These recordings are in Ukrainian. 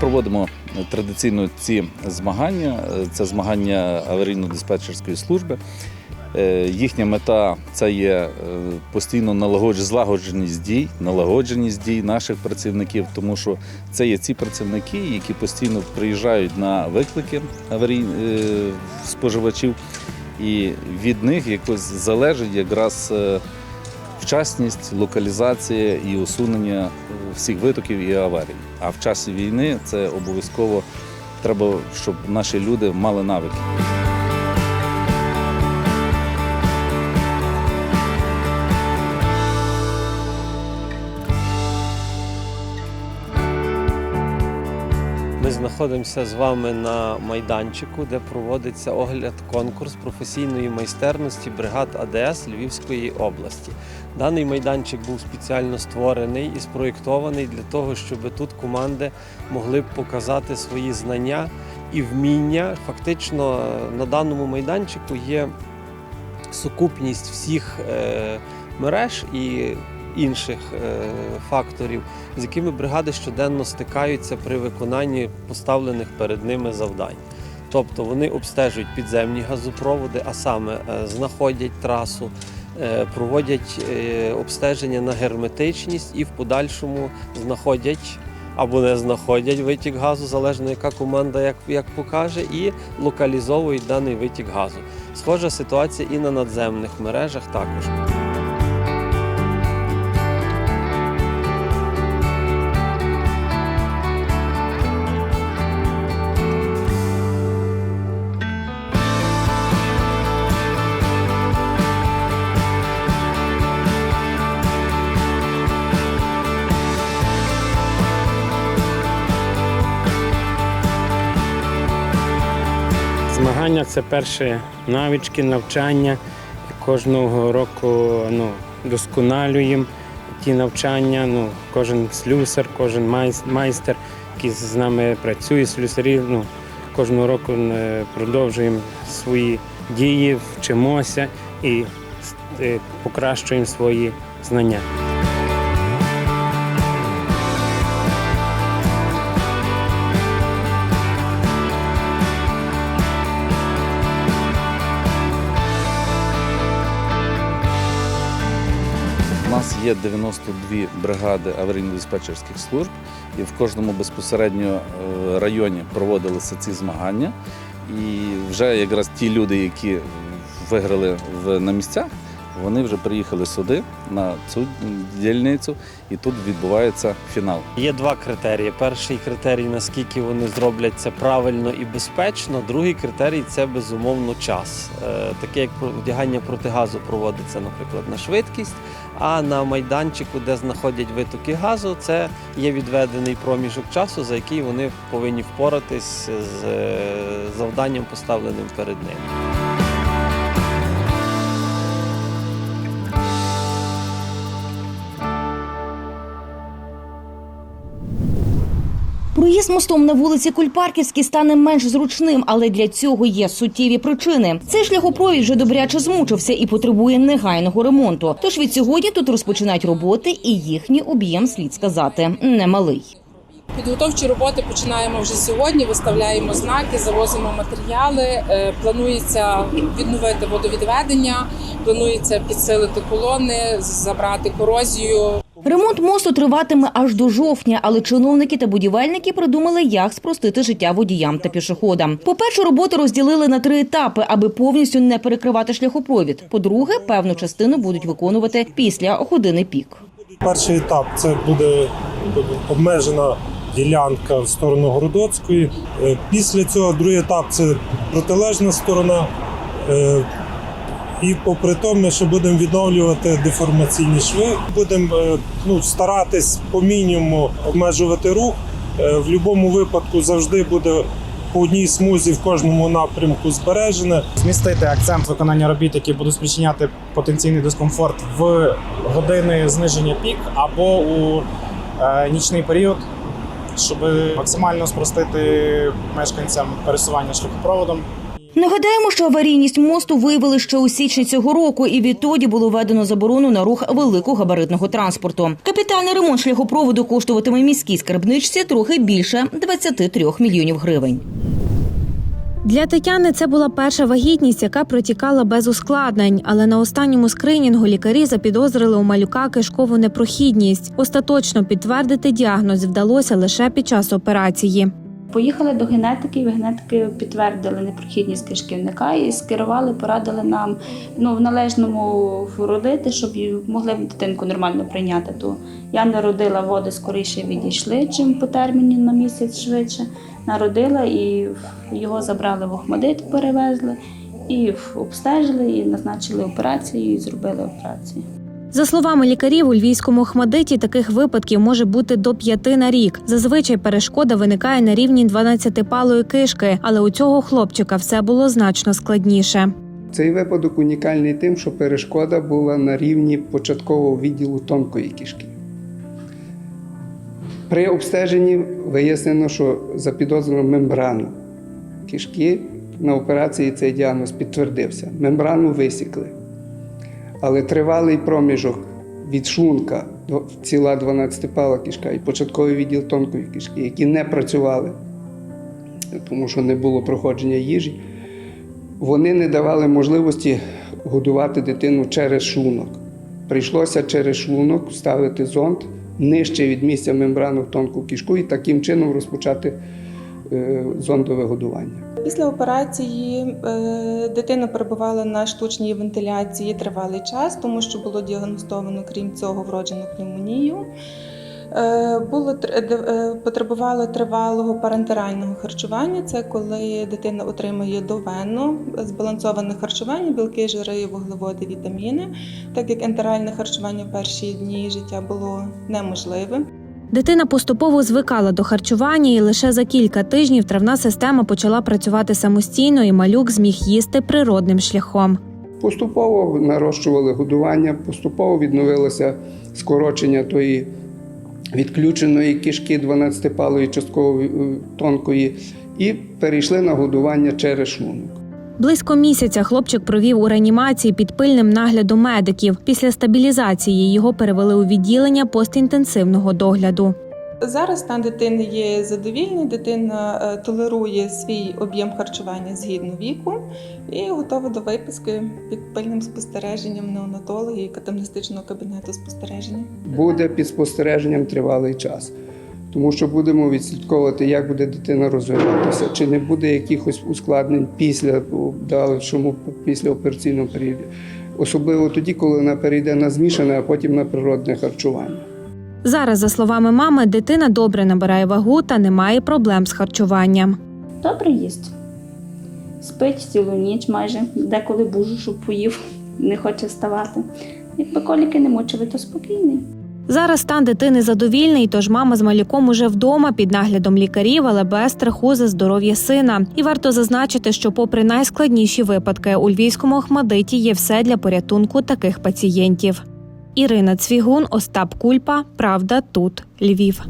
Проводимо традиційно ці змагання. Е, Це змагання аварійно-диспетчерської служби. Е, Їхня мета це є е, постійно злагодженість дій, налагодженість дій наших працівників, тому що це є ці працівники, які постійно приїжджають на виклики аварій е, споживачів, і від них якось залежить якраз е, вчасність, локалізація і усунення всіх витоків і аварій. А в часі війни це обов'язково треба, щоб наші люди мали навики. Ми знаходимося з вами на майданчику, де проводиться огляд конкурс професійної майстерності бригад АДС Львівської області. Даний майданчик був спеціально створений і спроєктований для того, щоб тут команди могли показати свої знання і вміння. Фактично е, на даному майданчику є сукупність всіх е, мереж і інших е, факторів, з якими бригади щоденно стикаються при виконанні поставлених перед ними завдань. Тобто вони обстежують підземні газопроводи, а саме е, знаходять трасу, е, проводять обстеження на герметичність і в подальшому знаходять або не знаходять витік газу, залежно яка команда як, як покаже, і локалізовують даний витік газу. Схожа ситуація і на надземних мережах також. Змагання це перші навички, навчання. Кожного року ну, досконалюємо ті навчання. Ну, кожен слюсар, кожен майстер, який з нами працює, слюсарі. Ну, кожного року е, продовжуємо свої дії, вчимося і е, покращуємо свої знання. Є 92 бригади аварійно-диспетчерських служб, і в кожному безпосередньо е, районі проводилися ці змагання. І вже якраз ті люди, які виграли на місцях, вони вже приїхали сюди, на цю дільницю, і тут відбувається фінал. Є два критерії. Перший критерій, наскільки вони зроблять це правильно і безпечно. Другий критерій це безумовно час. Е, Таке як вдягання протигазу проводиться, наприклад, на швидкість. А на майданчику, де знаходять витоки газу, це є відведений проміжок часу, за який вони повинні впоратись з е, завданням, поставленим перед ними. Проїзд мостом на вулиці Кульпарківській стане менш зручним, але для цього є суттєві причини. Цей шляхопровід вже добряче змучився і потребує негайного ремонту. Тож від сьогодні тут розпочинають роботи, і їхній об'єм слід сказати немалий. Підготовчі роботи починаємо вже сьогодні. Виставляємо знаки, завозимо матеріали. Е, Планується відновити водовідведення, планується підсилити колони, забрати корозію. Ремонт мосту триватиме аж до жовтня, але чиновники та будівельники придумали, як спростити життя водіям та пішоходам. По-перше, роботи розділили на три етапи, аби повністю не перекривати шляхопровід. По-друге, певну частину будуть виконувати після години пік. Перший етап це буде обмежена ділянка в сторону Городоцької. Е, Після цього другий етап це протилежна сторона. І попри те, ми ще будемо відновлювати деформаційні шви. Будемо е, ну, старатись по мінімуму обмежувати рух. Е, В будь-якому випадку завжди буде по одній смузі в кожному напрямку збережене. змістити акцент виконання робіт, які будуть спричиняти потенційний дискомфорт в години зниження пік або у е, нічний період, щоб максимально спростити мешканцям пересування шляхопроводом. Нагадаємо, що аварійність мосту виявили ще у січні цього року, і відтоді було введено заборону на рух великогабаритного транспорту. Капітальний ремонт шляхопроводу коштуватиме міській скарбничці трохи більше 23 мільйонів гривень. Для Тетяни це була перша вагітність, яка протікала без ускладнень. Але на останньому скринінгу лікарі запідозрили у малюка кишкову непрохідність. Остаточно підтвердити діагноз вдалося лише під час операції. Поїхали до генетики, і генетики підтвердили непрохідність кишківника і скерували, порадили нам ну, в належному родити, щоб могли дитинку нормально прийняти. То я народила, води скоріше відійшли, чим по терміні на місяць швидше. Народила і його забрали в Охмадит, перевезли, і обстежили, і назначили операцію, і зробили операцію. За словами лікарів, у львівському Охмадиті таких випадків може бути до п'яти на рік. Зазвичай перешкода виникає на рівні 12-палої кишки, але у цього хлопчика все було значно складніше. Цей випадок унікальний тим, що перешкода була на рівні початкового відділу тонкої кишки. При обстеженні вияснено, що запідозрено мембрану кишки. На операції цей діагноз підтвердився. Мембрану висікли. Але тривалий проміжок від шлунка до ціла 12-пала кишка і початковий відділ тонкої кишки, які не працювали, тому що не було проходження їжі, вони не давали можливості годувати дитину через шлунок. Прийшлося через шлунок вставити зонд нижче від місця мембрану в тонку кишку і таким чином розпочати е, зондове годування. Після операції е, дитина перебувала на штучній вентиляції тривалий час, тому що було діагностовано, крім цього, вроджену пневмонію. Е, Було е, потребувало тривалого парентерального харчування. Це коли дитина отримує довенно збалансоване харчування, білки, жири, вуглеводи, вітаміни, так як ентеральне харчування в перші дні життя було неможливим. Дитина поступово звикала до харчування, і лише за кілька тижнів травна система почала працювати самостійно, і малюк зміг їсти природним шляхом. Поступово нарощували годування, поступово відновилося скорочення тої відключеної кишки 12-палої частково е, тонкої, і перейшли на годування через шлунок. Близько місяця хлопчик провів у реанімації під пильним наглядом медиків. Після стабілізації його перевели у відділення постінтенсивного догляду. Зараз стан дитини є задовільний, дитина е, толерує свій об'єм харчування згідно віку і готова до виписки під пильним спостереженням неонатології і катамнестичного кабінету спостереження. Буде під спостереженням тривалий час, тому що будемо відслідковувати, як буде дитина розвиватися, чи не буде якихось ускладнень після у дальшому після операційного періоду. Особливо тоді, коли вона перейде на змішане, а потім на природне харчування. Зараз, за словами мами, дитина добре набирає вагу та не має проблем з харчуванням. Добре їсть. Спить цілу ніч майже, деколи бужу, щоб поїв, не хоче вставати. Якби коліки не мучили, то спокійний. Зараз стан дитини задовільний, тож мама з малюком уже вдома під наглядом лікарів, але без страху за здоров'я сина. І варто зазначити, що, попри найскладніші випадки, у львівському Охмадиті є все для порятунку таких пацієнтів. Ірина Цвігун, Остап Кульпа. Правда, тут Львів.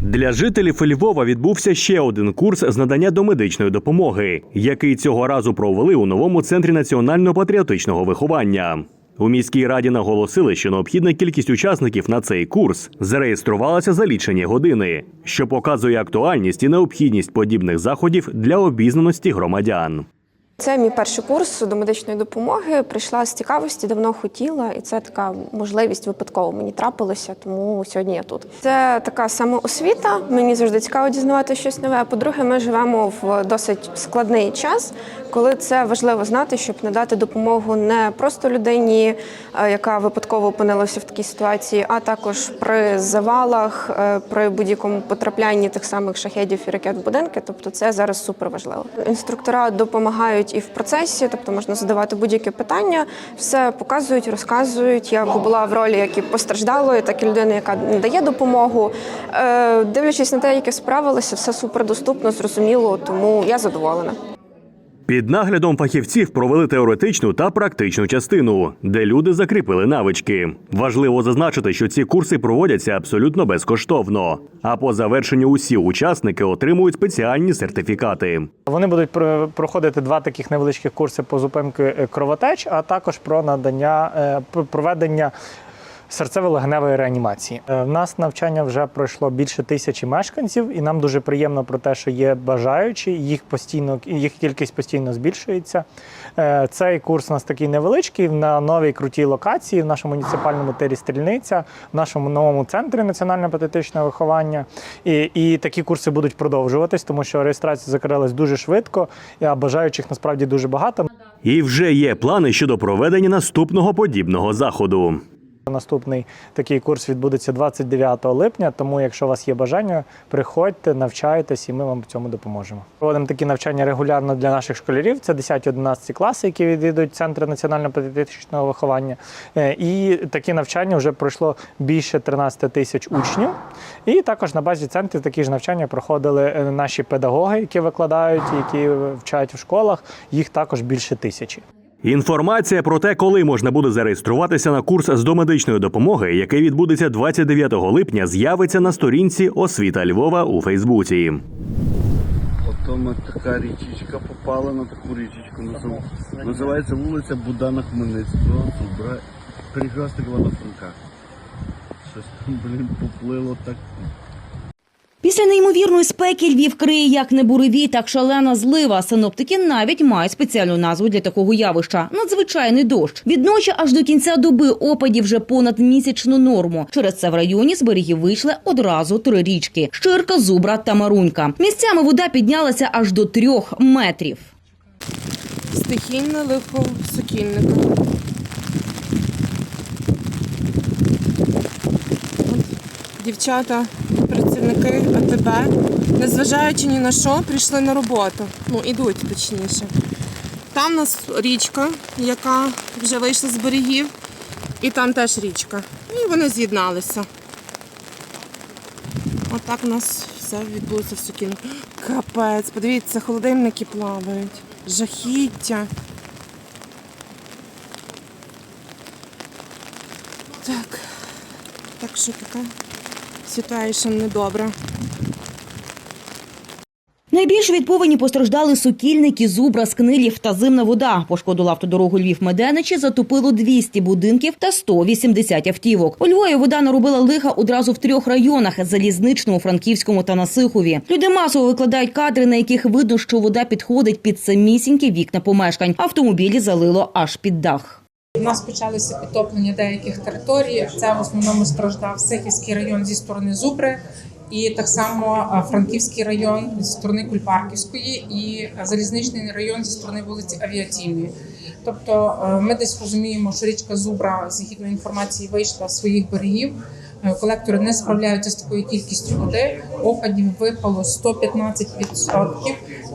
Для жителів Львова відбувся ще один курс з надання домедичної допомоги, який цього разу провели у новому центрі національно-патріотичного виховання. У міській раді наголосили, що необхідна кількість учасників на цей курс зареєструвалася за лічені години, що показує актуальність і необхідність подібних заходів для обізнаності громадян. Це мій перший курс домедичної допомоги. Прийшла з цікавості, давно хотіла, і це така можливість випадково мені трапилася, тому сьогодні я тут. Це така самоосвіта. Мені завжди цікаво дізнавати щось нове. По-друге, ми живемо в досить складний час, коли це важливо знати, щоб надати допомогу не просто людині, е, яка випадково опинилася в такій ситуації, а також при завалах, е, при будь-якому потраплянні тих самих шахедів і ракет в будинки. Тобто, це зараз супер важливо. Інструктора допомагають і в процесі, тобто можна задавати будь-які питання, все показують, розказують. Я була в ролі як і постраждалої, так і людини, яка надає допомогу. Е, Дивлячись на те, як я справилася, все супер доступно, зрозуміло, тому я задоволена. Під наглядом фахівців провели теоретичну та практичну частину, де люди закріпили навички. Важливо зазначити, що ці курси проводяться абсолютно безкоштовно. А по завершенню усі учасники отримують спеціальні сертифікати. Вони будуть про- проходити два таких невеличких курси по зупинці е, кровотеч, а також про надання е, проведення серцево-легеневої реанімації. Е, В нас навчання вже пройшло більше тисячі мешканців, і нам дуже приємно про те, що є бажаючі. Їх постійно їх кількість постійно збільшується. Е, Цей курс у нас такий невеличкий на новій крутій локації в нашому муніципальному тирі Стрільниця, в нашому новому центрі національно-патріотичного виховання. І, і такі курси будуть продовжуватись, тому що реєстрація закрилась дуже швидко, а бажаючих насправді дуже багато. І вже є плани щодо проведення наступного подібного заходу. Наступний такий курс відбудеться 29 липня. Тому, якщо у вас є бажання, приходьте, навчайтесь, і ми вам в цьому допоможемо. Проводимо такі навчання регулярно для наших школярів. Це 10-11 класи, які відвідують центри національно-патріотичного виховання. Е, І такі навчання вже пройшло більше 13 тисяч учнів. І також на базі центрів такі ж навчання проходили е, наші педагоги, які викладають, які вчать в школах. Їх також більше тисячі. Інформація про те, коли можна буде зареєструватися на курс з домедичної допомоги, який відбудеться 29 липня, з'явиться на сторінці Освіта Львова у Фейсбуці. Потім така річечка попала на таку річечку. Називається вулиця Будана Хмельницького, Зубра, перехресток Івана Франка. Щось там, блін, поплило так. Після неймовірної спеки Львів криє як не буревій, так шалена злива. Синоптики навіть мають спеціальну назву для такого явища – надзвичайний дощ. Від ночі аж до кінця доби опадів вже понад місячну норму. Через це в районі з берегів вийшли одразу три річки – Щирка, Зубра та Марунька. Місцями вода піднялася аж до трьох метрів. Стихійне лихо сокільника. Дівчата, працівники АТБ, незважаючи ні на що, прийшли на роботу. Ну, ідуть точніше. Там у нас річка, яка вже вийшла з берегів, і там теж річка. І вони з'єдналися. Отак у нас все відбулося в Сокільнику. Капець, подивіться, холодильники плавають. Жахіття. Так. Так що така ситуація недобра. Найбільше від повені постраждали сокільники, зубра, скнилів та зимна вода. Пошкодила автодорогу Львів-Меденичі, затопило 200 будинків та 180 автівок. У Львові вода наробила лиха одразу в трьох районах – Залізничному, Франківському та Насихові. Люди масово викладають кадри, на яких видно, що вода підходить під самісінькі вікна помешкань. Автомобілі залило аж під дах. У нас почалися підтоплення деяких територій. Це в основному страждав Сихівський район зі сторони Зубри, і так само Франківський район зі сторони Кульпарківської, і залізничний район зі сторони вулиці Авіаційної. Тобто е, ми десь розуміємо, що річка Зубра, згідно інформації, вийшла з своїх берегів. Е, Колектори не справляються з такою кількістю води. Опадів випало 115%.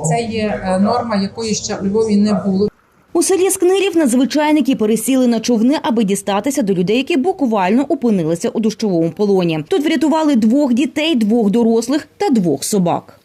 Це є е, норма, якої ще у Львові не було. У селі Скнирів надзвичайники пересіли на човни, аби дістатися до людей, які буквально опинилися у дощовому полоні. Тут врятували двох дітей, двох дорослих та двох собак.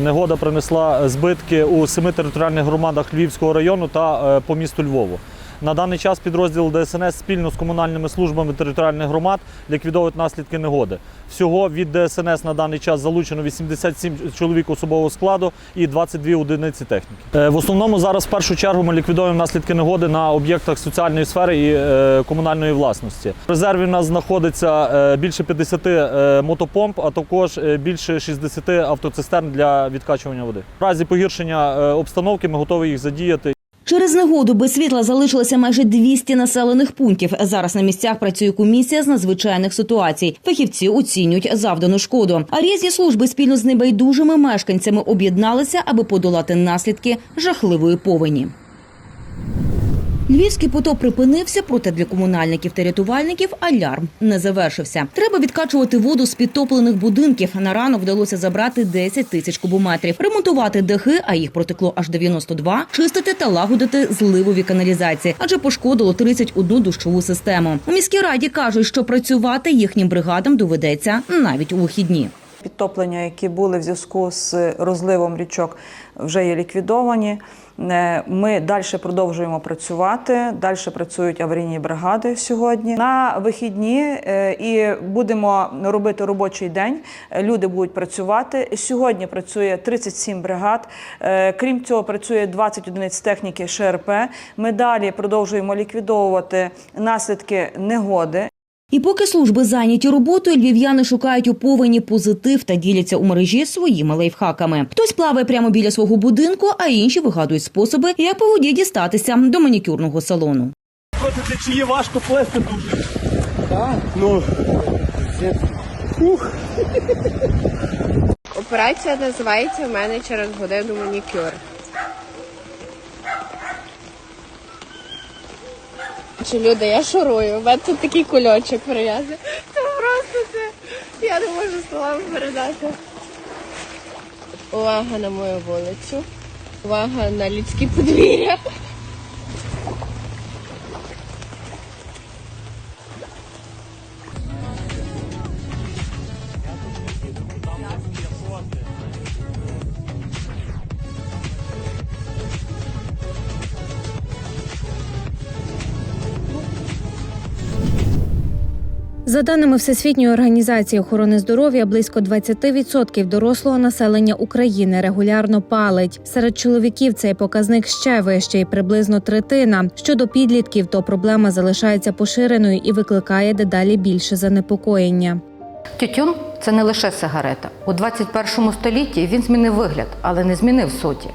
Негода принесла збитки у семи територіальних громадах Львівського району та е, по місту Львову. На даний час підрозділ ДСНС спільно з комунальними службами територіальних громад ліквідовують наслідки негоди. Всього від ДСНС на даний час залучено 87 чоловік особового складу і 22 одиниці техніки. Е, В основному зараз в першу чергу ми ліквідуємо наслідки негоди на об'єктах соціальної сфери і е, комунальної власності. В резерві в нас знаходиться е, більше 50 е, мотопомп, а також більше 60 автоцистерн для відкачування води. В разі погіршення обстановки ми готові їх задіяти. Через негоду без світла залишилося майже 200 населених пунктів. Зараз на місцях працює комісія з надзвичайних ситуацій. Фахівці оцінюють завдану шкоду. А різні служби спільно з небайдужими мешканцями об'єдналися, аби подолати наслідки жахливої повені. Львівський потоп припинився, проте для комунальників та рятувальників алярм не завершився. Треба відкачувати воду з підтоплених будинків. На ранок вдалося забрати 10 тисяч кубометрів, ремонтувати дахи, а їх протекло аж 92, чистити та лагодити зливові каналізації, адже пошкодило 31 дощову систему. У міській раді кажуть, що працювати їхнім бригадам доведеться навіть у вихідні. Підтоплення, які були в зв'язку з розливом річок, вже є ліквідовані. Е, Ми далі продовжуємо працювати. Далі працюють аварійні бригади сьогодні. На вихідні е, і будемо робити робочий день. Люди будуть працювати. Сьогодні працює 37 бригад. Е, Крім цього, працює 20 одиниць техніки ШРП. Ми далі продовжуємо ліквідовувати наслідки негоди. І поки служби зайняті роботою, львів'яни шукають у повені позитив та діляться у мережі своїми лайфхаками. Хтось плаває прямо біля свого будинку, а інші вигадують способи, як по воді дістатися до манікюрного салону. Проти течії важко плести дуже. Ну, Операція називається в мене через годину манікюр. Чи люди, я шурую, у мене тут такий кульочок прив'язаний. Це просто це. Я не можу словами передати. Увага на мою вулицю. Увага на людські подвір'я. За даними Всесвітньої організації охорони здоров'я, близько 20% дорослого населення України регулярно палить. Серед чоловіків цей показник ще вищий, приблизно третина. Щодо підлітків, то проблема залишається поширеною і викликає дедалі більше занепокоєння. Тютюн це не лише сигарета. У 21 столітті він змінив вигляд, але не змінив суті.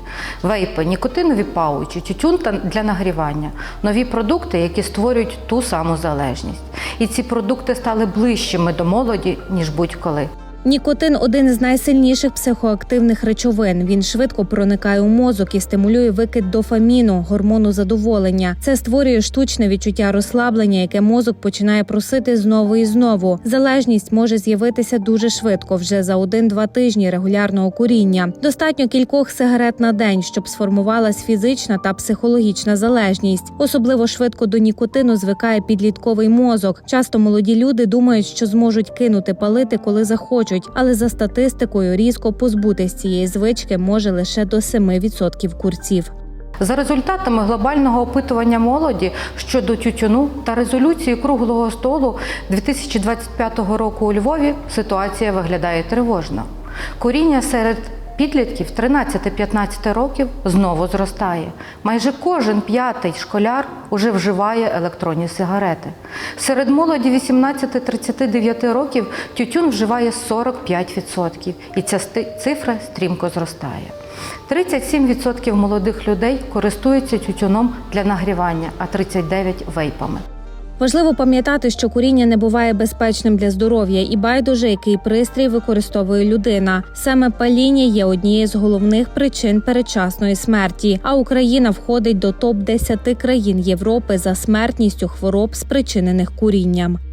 Вейпи, нікотинові паучі, тютюн для нагрівання, нові продукти, які створюють ту саму залежність. І ці продукти стали ближчими до молоді ніж будь-коли. Нікотин один із найсильніших психоактивних речовин. Він швидко проникає у мозок і стимулює викид дофаміну, гормону задоволення. Це створює штучне відчуття розслаблення, яке мозок починає просити знову і знову. Залежність може з'явитися дуже швидко, вже за один-два тижні регулярного куріння. Достатньо кількох сигарет на день, щоб сформувалась фізична та психологічна залежність. Особливо швидко до нікотину звикає підлітковий мозок. Часто молоді люди думають, що зможуть кинути палити, коли захочуть, але за статистикою різко позбутись цієї звички може лише до 7% курців. За результатами глобального опитування молоді щодо тютюну та резолюції круглого столу 2025 року у Львові ситуація виглядає тривожно. Коріння серед підлітків 13-15 років знову зростає. Майже кожен п'ятий школяр уже вживає електронні сигарети. Серед молоді 18-39 років тютюн вживає 45%, і ця цифра стрімко зростає. 37% молодих людей користуються тютюном для нагрівання, а 39% вейпами. Важливо пам'ятати, що куріння не буває безпечним для здоров'я і байдуже, який пристрій використовує людина. Саме паління є однією з головних причин передчасної смерті. А Україна входить до топ 10 країн Європи за смертністю хвороб, спричинених курінням.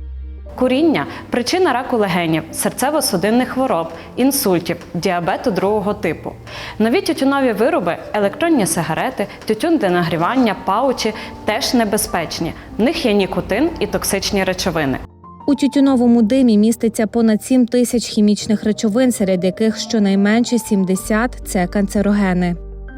Куріння причина раку легенів, серцево-судинних хвороб, інсультів, діабету другого типу. Нові тютюнові вироби, електронні сигарети, тютюн для нагрівання, паучі теж небезпечні. В них є нікотин і токсичні речовини. У тютюновому димі міститься понад 7 тисяч хімічних речовин, серед яких щонайменше 70 – це канцерогени.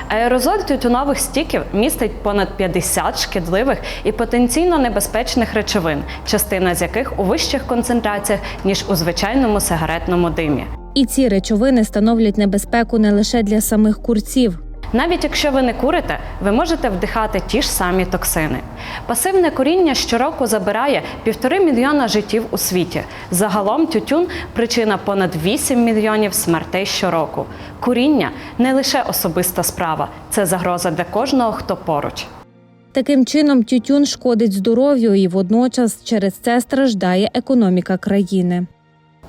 Аерозоль тютюнових стіків містить понад 50 шкідливих і потенційно небезпечних речовин, частина з яких у вищих концентраціях ніж у звичайному сигаретному димі. І ці речовини становлять небезпеку не лише для самих курців. Навіть якщо ви не курите, ви можете вдихати ті ж самі токсини. Пасивне куріння щороку забирає півтори мільйона життів у світі. Загалом тютюн причина понад 8 мільйонів смертей щороку. Куріння не лише особиста справа, це загроза для кожного, хто поруч. Таким чином, тютюн шкодить здоров'ю і водночас через це страждає економіка країни.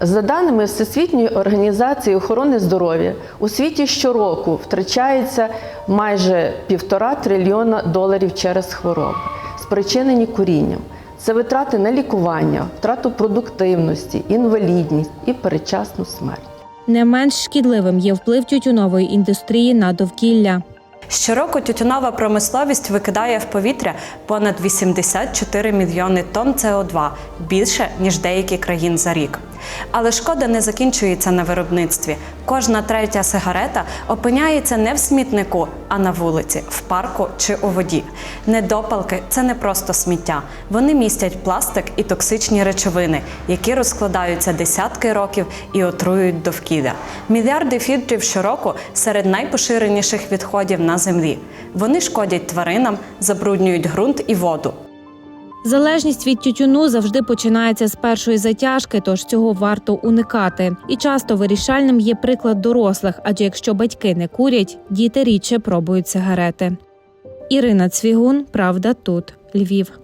За даними Всесвітньої організації охорони здоров'я, у світі щороку втрачається майже півтора трильйона доларів через хвороби, спричинені курінням. Це витрати на лікування, втрату продуктивності, інвалідність і передчасну смерть. Не менш шкідливим є вплив тютюнової індустрії на довкілля. Щороку тютюнова промисловість викидає в повітря понад 84 мільйони тонн СО2, більше ніж деякі країн за рік. Але шкода не закінчується на виробництві. Кожна третя сигарета опиняється не в смітнику, а на вулиці, в парку чи у воді. Недопалки це не просто сміття. Вони містять пластик і токсичні речовини, які розкладаються десятки років і отруюють довкілля. Мільярди фільтрів щороку серед найпоширеніших відходів на землі. Вони шкодять тваринам, забруднюють ґрунт і воду. Залежність від тютюну завжди починається з першої затяжки, тож цього варто уникати. І часто вирішальним є приклад дорослих, адже якщо батьки не курять, діти рідше пробують сигарети. Ірина Цвігун, Правда, тут Львів.